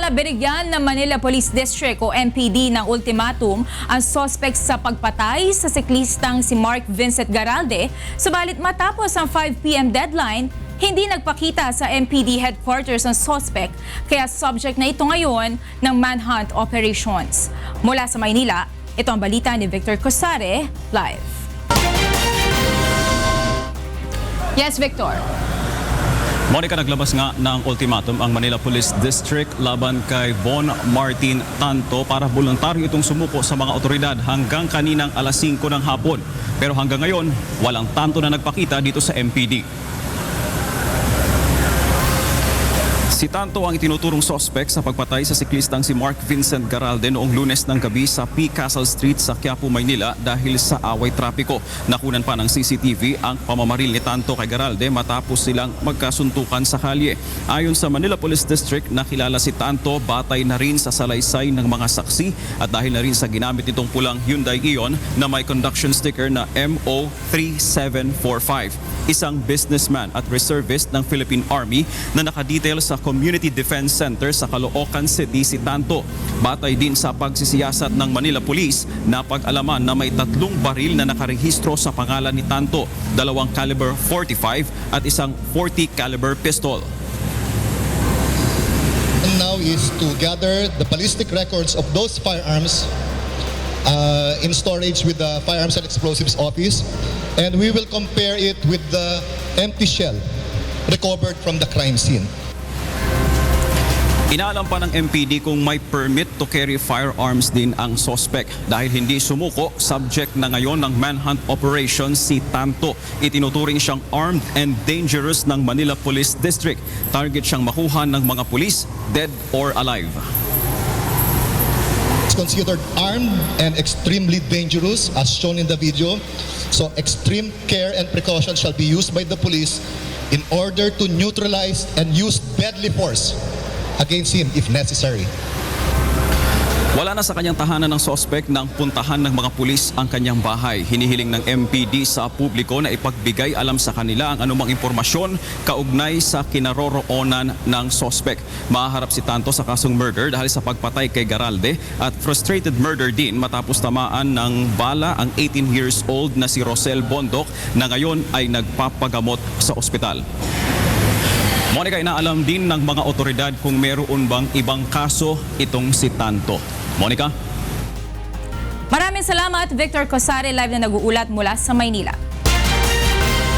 Samantala, binigyan ng Manila Police District o MPD ng ultimatum ang suspect sa pagpatay sa siklistang si Mark Vincent Garalde. Subalit matapos ang 5pm deadline, hindi nagpakita sa MPD headquarters ang suspect kaya subject na ito ngayon ng manhunt operations. Mula sa Maynila, ito ang balita ni Victor Cosare, live. Yes, Victor. Monica, naglabas nga ng ultimatum ang Manila Police District laban kay Von Martin Tanto para voluntaryo itong sumuko sa mga otoridad hanggang kaninang alas 5 ng hapon. Pero hanggang ngayon, walang tanto na nagpakita dito sa MPD. Si Tanto ang itinuturong sospek sa pagpatay sa siklistang si Mark Vincent Garalde noong lunes ng gabi sa P. Castle Street sa Quiapo, Maynila dahil sa away trapiko. Nakunan pa ng CCTV ang pamamaril ni Tanto kay Garalde matapos silang magkasuntukan sa kalye. Ayon sa Manila Police District, nakilala si Tanto batay na rin sa salaysay ng mga saksi at dahil na rin sa ginamit nitong pulang Hyundai Ion na may conduction sticker na MO3745 isang businessman at reservist ng Philippine Army na nakadetail sa Community Defense Center sa Caloocan City, si Tanto. Batay din sa pagsisiyasat ng Manila Police na pag-alaman na may tatlong baril na nakarehistro sa pangalan ni Tanto, dalawang caliber 45 at isang 40 caliber pistol. Now is to gather the ballistic records of those firearms uh, in storage with the Firearms and Explosives Office, and we will compare it with the empty shell recovered from the crime scene. Inaalam pa ng MPD kung may permit to carry firearms din ang sospek. Dahil hindi sumuko, subject na ngayon ng manhunt operation si Tanto. Itinuturing siyang armed and dangerous ng Manila Police District. Target siyang makuha ng mga pulis, dead or alive. It's considered armed and extremely dangerous as shown in the video. So extreme care and precaution shall be used by the police in order to neutralize and use deadly force against him if necessary. Wala na sa kanyang tahanan ng sospek nang puntahan ng mga pulis ang kanyang bahay. Hinihiling ng MPD sa publiko na ipagbigay alam sa kanila ang anumang impormasyon kaugnay sa kinaroroonan ng sospek. Maharap si Tanto sa kasong murder dahil sa pagpatay kay Garalde at frustrated murder din matapos tamaan ng bala ang 18 years old na si Rosel Bondok na ngayon ay nagpapagamot sa ospital. Monica, inaalam din ng mga otoridad kung meron bang ibang kaso itong si Tanto. Monica? Maraming salamat, Victor Cosare, live na nag-uulat mula sa Maynila.